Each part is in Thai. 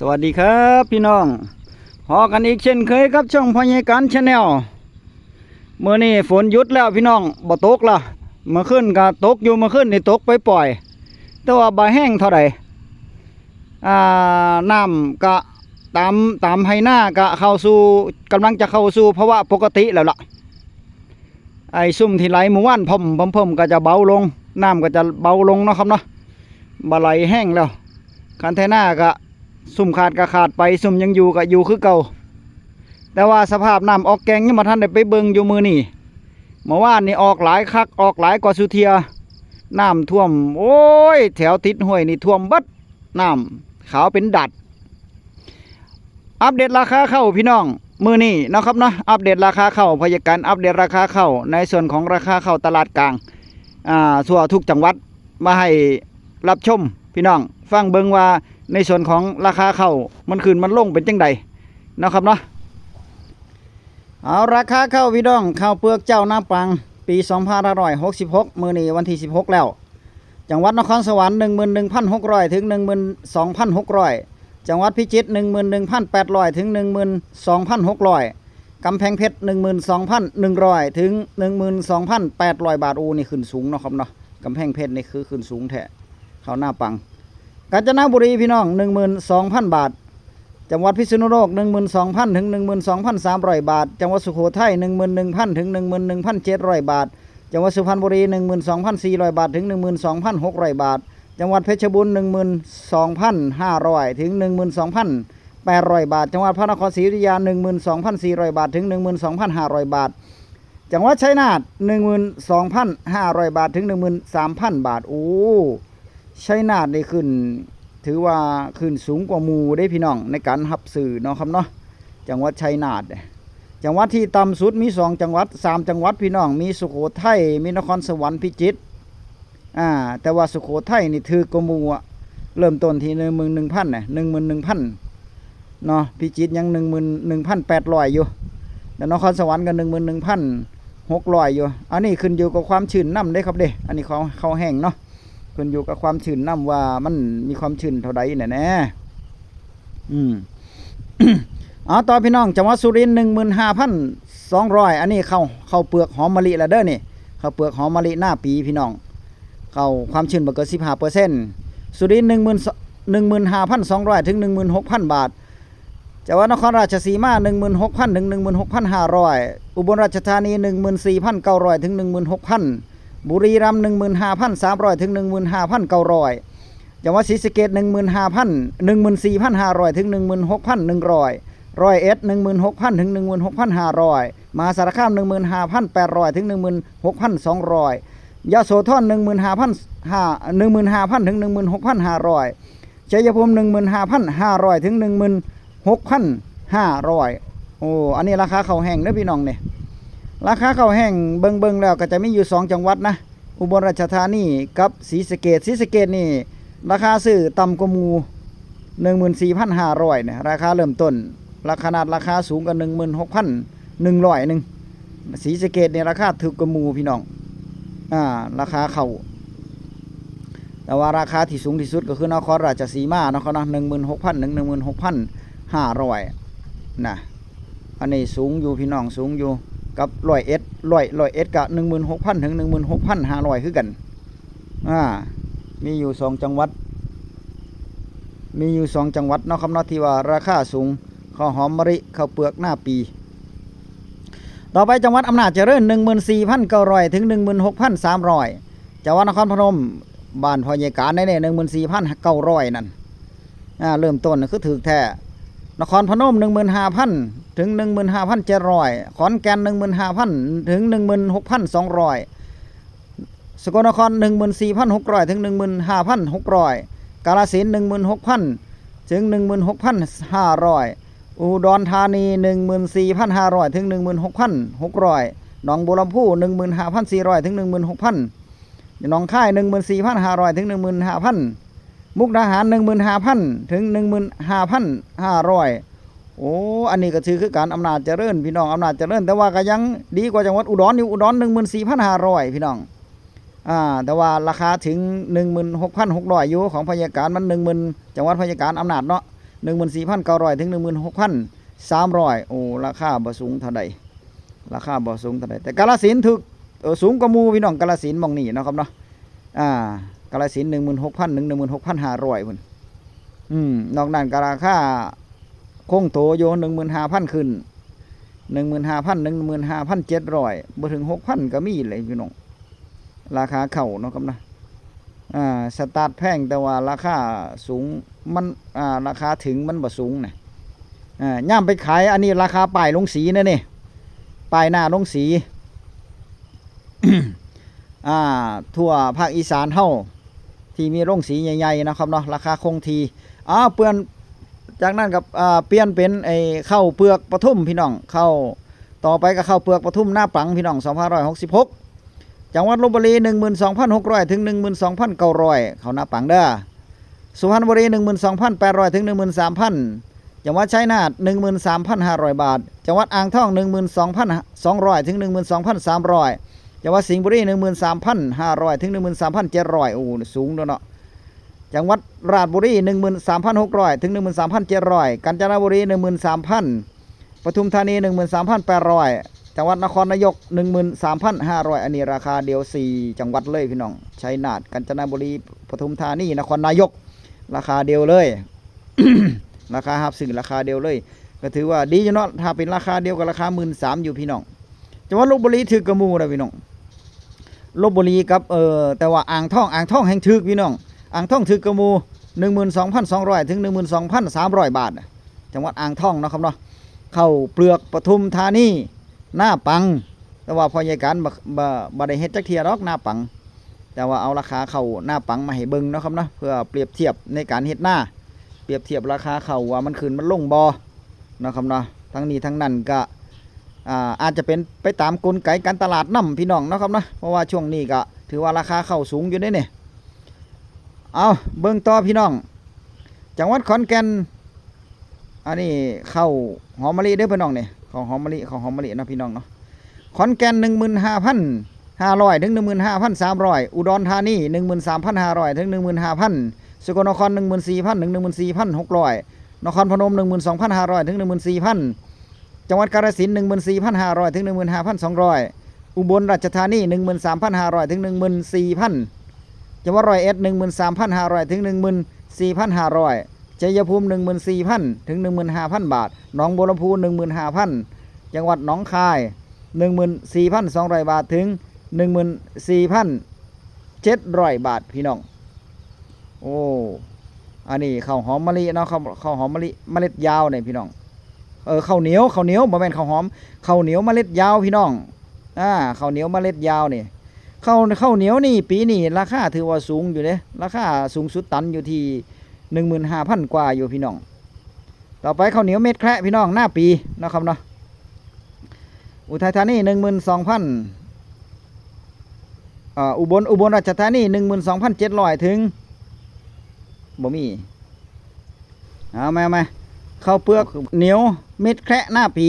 สวัสดีครับพี่น้องพอกันอีกเช่นเคยครับช่องพญาการชาแนลเมื่อนี้ฝนหยุดแล้วพี่น้องบ่ตกละเมื่อขึ้นก็ตกอยู่เมื่อขึ้นนี่ตกไปปล่อยๆแต่ว่าบ่แห้งเท่าไหร่อ่าน้ำก็ตามตามให้หน้าก็เข้าสู่กำลังจะเข้าสู่ภาวะปกติแล้วล่ะไอ้ซุ่มที่ไหลหมู่ว่านพ่อมพ่อมพมก็จะเบาลงน้ำก็จะเบาลงเนาะครับเนาะบ่ไหลแห้งแล้วคันเทน่าก็ ซุ่มขาดก็ขาดไปซุ่มยังอยู่ก็อยู่คือเก่า แต่ว่าสภาพน้ำออกแกงยังมาท่านได้ไปเบิงอยู่มือนี่เมื่อวานนี่ออกหลายคักออกหลายกว่าสุเทียน้ำท่วม โอ้ย แถวติดห้วยนี่ท่วมบัดน้ำขาวเป็นดัด อัปเดตราคาเข้าพี่น้องมือนี่นะครับเนาะอัปเดตราคาเข้าพยาการอัปเดตราคาเข้าในส่วนของราคาเข้าตลาดกลางอ่าทั่วทุกจังหวัดมาให้รับชมพี่น้อง ฟังเบิงว่า ในส่วนของราคาเข้ามันขึ้นมันลงเป็นจังใดนะครับเนาะเอาราคาเข้าวพี่น้องข้าวเปลือกเจ้าหน้ำปังปี2566มือนี้วันที่ 16 แล้ว จังหวัดนครสวรรค์11,600 ถึง 12,600 จังหวัดพิจิตร11,800 ถึง 12,600 กำแพงเพชร12,100 ถึง 12,800 บาท อูนี่ขึ้นสูงเนาะครับเนาะกำแพงเพชรนี่คือขึ้นสูงแท้ข้าวหน้าปัง กาญจนบุรีพี่น้อง 12,000 บาท จังหวัดพิษณุโลก12,000 ถึง 12,300 บาท จังหวัดสุโขทัย11,000 ถึง 11,700 บาท จังหวัดสุพรรณบุรี 12,400 บาท ถึง 12,600 บาท จังหวัดเพชรบูรณ์12,500 ถึง 12,800 บาท จังหวัดพระนครศรีอยุธยา 12,400 บาท ถึง 12,500 บาทจังหวัดชัยนาท12,500 บาท ถึง 13,000 บาท โอ้ ชัยนาทได้ขึ้น ถือว่าขึ้นสูงกว่ามูได้พี่น้องในการหับสื่อเนาะครับเนาะจังหวัดชัยนาทจังหวัดที่ต่ำสุดมีสองจังหวัดสามจังหวัดพี่น้อง มีสุโขทัยมีนครสวรรค์พิจิตรอ่าแต่ว่าสุโขทัยนี่ถือกว่ามูอะเริ่มต้นที่หนึ่งหมื่นหนึ่งพันเนี่ยหนึ่งหมื่นหนึ่งพันเนาะพิจิตรยังหนึ่งหมื่นหนึ่งพันแปดร้อยอยู่แต่นครสวรรค์ก็หนึ่งหมื่นหนึ่งพันหกร้อยอยู่ อันนี้ขึ้นอยู่กับความชื้นน้ำได้ครับเด้ อันนี้เขาเขาแห้งเนาะ ขึ้นอยู่กับความชื้นน้ำว่ามันมีความชื้นเท่าใดเนี่ยแน่อืมเอาต่อพี่น้องจังหวัดสุรินทร์หนึ่งหมื่นห้าพันสองร้อยอันนี้เข้าเข้าเปลือกหอมมะลิแล้วเด้อนี่เข้าเปลือกหอมมะลิหน้าปีพี่น้อง เข้าความชื้นบ่เกินสิบห้าเปอร์เซ็นต์สุรินทร์หนึ่งหมื่นหนึ่งหมื่นห้าพันสองร้อยถึงหนึ่งหมื่นหกพันบาทจังหวัดนครราชสีมาหนึ่งหมื่นหกพันถึงหนึ่งหมื่นหกพันห้าร้อยอุบลราชธานีหนึ่งหมื่นสี่พันเก้าร้อยถึงหนึ่งหมื่นหกพัน บุรีรัมย์หนึ่งหมื่นห้าพันสามร้อยถึงหนึ่งหมื่นห้าพันเก้าร้อยจังหวัดศรีสะเกดหนึ่งหมื่นห้าพันหนึ่งหมื่นสี่พันห้าร้อยถึงหนึ่งหมื่นหกพันหนึ่งร้อยร้อยเอ็ดหนึ่งหมื่นหกพันถึงหนึ่งหมื่นหกพันห้าร้อยมหาสารคามหนึ่งหมื่นห้าพันแปดร้อยถึงหนึ่งหมื่นหกพันสองร้อยยะโสธรหนึ่งหมื่นห้าพันห้าหนึ่งหมื่นห้าพันถึงหนึ่งหมื่นหกพันห้าร้อยชัยภูมิหนึ่งหมื่นห้าพันห้าร้อยถึงหนึ่งหมื่นหกพันห้าร้อยโอ้อันนี้ราคาข้าแห้งเด้อพี่น้องเนี่ย ราคาข้าวแห้งเบิงเบิงแล้วก็จะมีอยู่สองจังหวัดนะ อุบลราชธานีกับศรีสะเกดศรีสะเกดนี่ ราคาซื้อต่ำกว่ามูหนึ่งหมื่นสี่พันห้าร้อยเนี่ยราคาเริ่มต้นราคาขนาดราคาสูงกว่าหนึ่งหมื่นหกพันหนึ่งร้อยหนึ่งศรีสะเกดเนี่ยราคาถูกกว่ามูพี่น้อง อ่า ราคาเขาแต่ว่าราคาที่สูงที่สุดก็คือนครราชสีมานาะเขานะหนึ่งหมื่นหกพันหนึ่งหนึ่งหมื่นหกพันห้าร้อยนะ อันนี้สูงอยู่พี่น้องสูงอยู่ กับร้อยเอ็ดร้อยร้อยเอ็ดกับหนึ่งหมื่นหกพันถึงหนึ่งหมื่นหกพันห้าร้อยคือกันอ่ามีอยู่สองจังหวัด มีอยู่สองจังหวัดเนาะครับเนาะที่ว่าราคาสูงข้าวหอมมะลิข้าวเปลือกหน้าปี ต่อไปจังหวัดอำนาจเจริญหนึ่งหมื่นสี่พันเก้าร้อยถึงหนึ่งหมื่นหกพันสามร้อยจังหวัดนครพนมบ้านพอใหญ่การได้เนี่ยหนึ่งหมื่นสี่พันเก้าร้อยนั่นอ่าเริ่มต้นคือถือแท้ นครพนมหนึ่งหมื่นห้าพันถึงหนึ่งหมื่นห้าพันเจรอยขอนแก่นหนึ่งหมื่นห้าพันถึงหนึ่งหมื่นหกพันสองร้อยสกลนครหนึ่งหมื่นสี่พันหกร้อยถึงหนึ่งหมื่นห้าพันหกร้อยกาฬสินธุ์หนึ่งหมื่นหกพันถึงหนึ่งหมื่นหกพันห้าร้อยอุดรธานีหนึ่งหมื่นสี่พันห้าร้อยถึงหนึ่งหมื่นหกพันหกร้อยหนองบัวลำพูหนึ่งหมื่นห้าพันสี่ร้อยถึงหนึ่งหมื่นหกพันหนองค่ายหนึ่งหมื่นสี่พันห้าร้อยถึงหนึ่งห มุกดาหารหนึ่งหมื่นห้าพันถึงหนึ่งหมื่นห้าพันห้าร้อยโอ้อันนี้ก็ถือคือการอำนาจเจริญพี่น้องอำนาจเจริญ แต่ว่าก็ยังดีกว่าจังหวัดอุดรอยู่อุดรหนึ่งหมื่นสี่พันห้าร้อยพี่น้องอ่าแต่ว่าราคาถึงหนึ่งหมื่นหกพันหกร้อยอยู่ของพยาการมันหนึ่งหมื่นจังหวัดพยาการอำนาจเนาะหนึ่งหมื่นสี่พันเก้าร้อยถึงหนึ่งหมื่นหกพันสามร้อยโอ้ราคาบ่สูงเท่าใดราคาบ่สูงเท่าใดแต่กาลสินถึกเออสูงกว่าหมูพี่น้องกาลสินมองนี่นะครับเนาะอ่าาลสินหนึ่งหมื่นหกพันหนึ่งหนึ่งหมื่นหกพันห้าร้อยพุ่นอืมนอกนั้นก็ราคาคงโตโยหนึ่งหมื่นห้าพันขึ้นหนึ่งหมื่นห้าพันหนึ่งหมื่นห้าพันเจ็ดร้อยบ่ถึงหกพันก็มีเลยพี่น้องราคาเข่าเนาะครับเนะอ่าสตาร์ทแพงแต่ว่าราคาสูงมันอ่าราคาถึงมันบ่สูงนะอ่าย่ามไปขายอันนี้ราคาป้ายลงสีนะนี่ป้ายหน้าลงสีอ่าทั่วภาคอีสานเฮา ที่มีโรงสีใหญ่ๆนะครับเนาะราคาคงทีอ้าวเปลี่ยนจากนั้นกับอ่าเปลี่ยนเป็นไอ้ข้าวเปลือกปทุมพี่น้องเข้าต่อไปก็ข้าวเปลือกปทุมหน้าปังพี่น้อง2566จังหวัดลบบุรี12,600ถึง12,900เขาหน้าปังเด้อสุพรรณบุรี12,800ถึง13,000จังหวัดชัยนาท13,500 บาท จังหวัดอ่างทอง 12,200ถึง13,300 จังหวัดสิงห์บุรี13,500ถึง13,700โอ้สูงด้วยเนาะจังหวัดราชบุรี13,600ถึง13,700กาญจนบุรี13,000ปทุมธานี13,800จังหวัดนครนายก13,500อันนี้ราคาเดียว4จังหวัดเลยพี่น้องชัยนาทกาญจนบุรีปทุมธานีนครนายก ราคาเดียวเลย ราคาหับสื่อราคาเดียวเลย ก็ถือว่าดีอยู่เนาะถ้าเป็นราคาเดียวกับราคา13,000อยู่พี่น้องจังหวัดลบบุรีถือกระมูนะพี่น้อง ลบบุรีกับเออแต่ว่าอ่างทองอ่างทองแห่งถือพี่น้องอ่างทองถือกระมู12,200 ถึง 12,300 บาทนะจังหวัดอ่างทองนะครับเนาะเข้าเปลือกปทุมธานีหน้าปัง แต่ว่าพอใหญ่การบ่บ่บ่ได้เฮ็ดจักเทียดอกหน้าปัง แต่ว่าเอาราคาเข้าหน้าปังมาให้เบิ่งนะครับเนาะเพื่อเปรียบเทียบในการเฮ็ดหน้า เปรียบเทียบราคาเข้าว่ามันขึ้นมันลงบ่เนาะครับเนาะทั้งนี้ทั้งนั้นก็ อ่าอาจจะเป็นไปตามกลไกการตลาดนํพี่น้องเนาะครับนะเพราะว่าช่วงนี้ก็ถือว่าราคาเข้าสูงอยู่เด้เนี่ยเอาเบิ่งต่อพี่น้อง จังหวัดขอนแก่นอันนี้เข้าหอมมะลิเด้อพี่น้องเนี่ยของหอมมะลิของหอมมะลินะพี่น้องเนาะขอนแก่นหนึ่งหมื่นห้าพันห้าร้อยถึงหนึ่งหมื่นห้าพันสามร้อยอุดรธานีหนึ่งหมื่นสามพันห้าร้อยถึงหนึ่งหมื่นห้าพันสกลนครหนึ่งหมื่นสี่พันถึงหนึ่งหมื่นสี่พันหกร้อยนครพนมหนึ่งหมื่นสองพันห้าร้อยถึงหนึ่งหมื่นสี่พัน จังหวัดกาฬสินธุ์หนึ่งหมื่นสี่พันห้าร้อยถึงหนึ่งหมื่นห้าพันสองร้อยอุบลราชธานีหนึ่งหมื่นสามพันห้าร้อยถึงหนึ่งหมื่นสี่พันจังหวัดร้อยเอ็ดหนึ่งหมื่นสามพันห้าร้อยถึงหนึ่งหมื่นสี่พันห้าร้อยชัยภูมิหนึ่งหมื่นสี่พันถึงหนึ่งหมื่นห้าพันบาท หนองบัวลำพูหนึ่งหมื่นห้าพันจังหวัดหนองคายหนึ่งหมื่นสี่พันสองร้อยบาท ถึงหนึ่งหมื่นสี่พันเจ็ดร้อยบาท พี่น้อง โอ้ อันนี้ข้าวหอมมะลิเนาะข้าวข้าวหอมมะลิเมล็ดยาวเนี่ยพี่น้อง เออข้าวเหนียวข้าวเหนียวบ่แม่นข้าวหอมข้าวเหนียวเมล็ดยาวพี่น้องอ่าข้าวเหนียวเมล็ดยาวนี่ข้าวข้าวเหนียวนี่ ปีนี้ราคาถือว่าสูงอยู่เด้ราคาสูงสุดตันอยู่ที่หนึ่งหมื่นห้าพันกว่าอยู่พี่น้อง ต่อไปข้าวเหนียวเม็ดแคระพี่น้องหน้าปีนะครับเนาะอุทัยธานีหนึ่งหมื่นสองพันอ่าอุบลอุบลราชธานีหนึ่งหมื่นสองพันเจ็ดร้อยถึงบ่มีเอาไมาม ข้าวเปลือกเหนียวเม็ดแคระหน้าปี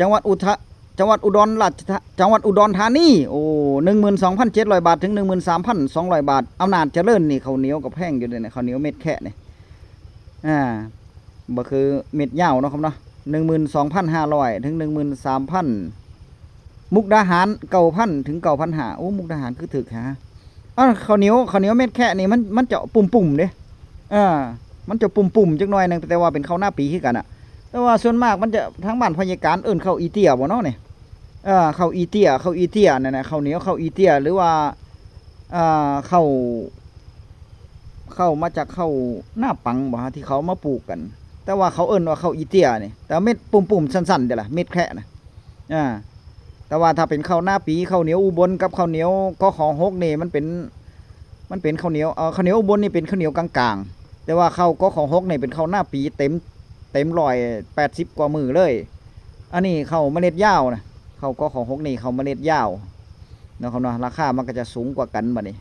จังหวัดอุทะจังหวัดอุดรราชจังหวัดอุดรธานีโอ้หนึ่งหมื่นสองพันเจ็ดร้อยบาท ถึงหนึ่งหมื่นสามพันสองร้อยบาทอำนาจเจริญนี่ข้าวเหนียวกับแพงอยู่เลยเนี่ยข้าวเหนียวเม็ดแค่นี่อ่าบ่คือเม็ดยาวเนาะครับเนาะหนึ่งหมื่นสองพันห้าร้อยถึงหนึ่งหมื่นสามพันมุกดาหารเก้าพันถึงเก้าพันหาโอ้มุกดาหารคือถึกฮะอ้าวข้าวเหนียวข้าวเหนียวเม็ดแค่นี่มันมันจะปุ่มปุ่มๆเด้อ่า มันจะปุ่มปุ่มๆจักหน่อยนึงแต่ว่าเป็นข้าวหน้าปีคือกันอะแต่ว่าส่วนมากมันจะทั้งบ้านพยาการเอิ้นข้าวอีเตียบ่เนาะเนี่ยอ่าข้าวอีเตียข้าวอีเตียนั่นน่ะข้าวเหนียวข้าวอีเตียหรือว่าอ่าข้าวข้าวมาจากข้าวหน้าปังบ่ฮะที่เขามาปลูกกัน แต่ว่าเขาเอิ้นว่าข้าวอีเตียนี่แต่เม็ดปุ่มๆสั้นๆเดี๋ยวล่ะเม็ดแค่น่ะอ่าแต่ว่าถ้าเป็นข้าวหน้าปีข้าวเหนียวอุบลกับข้าวเหนียวก็ของฮกนี่มันเป็นมันเป็นข้าวเหนียวเออข้าวเหนียวอุบลนี่เป็นข้าวเหนียวกลางๆ แต่ว่าเข้าก็ของฮกนี่เป็นข้าวหน้าปีเต็มเต็มร้อยแปดสิบกว่ามือเลย อันนี้ข้าวเมล็ดยาวนะเข้าก็ของฮกนี่ข้าวเมล็ดยาวเนาะครับเนาะราคามันก็จะสูงกว่ากันบัดนี้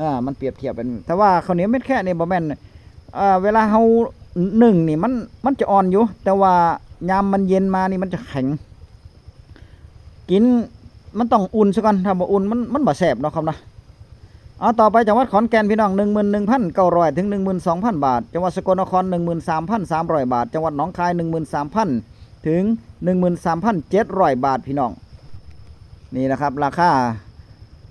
อ่ามันเปรียบเทียบเป็นแต่ว่าข้าวเหนียวเม็ดแค่นี่บ่แม่นอ่าเวลาเฮาหนึ่งนี่มันมันจะอ่อนอยู่ แต่ว่ายามมันเย็นมานี่มันจะแข็ง กินมันต้องอุ่นซะก่อนถ้าบ่อุ่นมันมันบ่แสบเนาะครับนะ เอาต่อไปจังหวัดขอนแก่นพี่น้อง 11,900 ถึง 12,000 บาท จังหวัดสกลนคร 13,300 บาท จังหวัดหนองคาย 13,000 ถึง 13,700 บาทพี่น้อง นี่นะครับราคา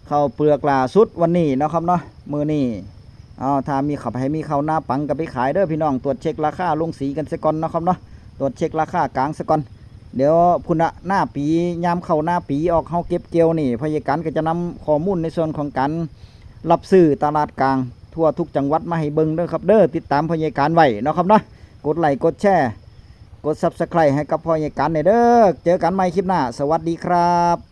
ข้าวเปลือกลาสุดวันนี้นะครับเนาะมือนี้เอาถ้ามีขับให้มีข้าวหน้าปังก็ไปขายเด้อพี่น้องตรวจเช็คราคาลงสีกันซะก่อนนะครับเนาะตรวจเช็คราคากลางซะก่อนเดี๋ยวพุ่นะหน้าปียามเข้าหน้าปีออกเฮาเก็บเกี่ยวนี่พยาการก็จะนำข้อมูลในส่วนของการ รับซื้อตลาดกลาง ทั่วทุกจังหวัดมาให้เบิ่งเด้อครับเด้อติดตามพยาการไว้เนาะครับเนาะกดไลค์กดแชร์กดซับสไครต์ให้กับพยาการในเด้อเจอกันใหม่คลิปหน้า สวัสดีครับ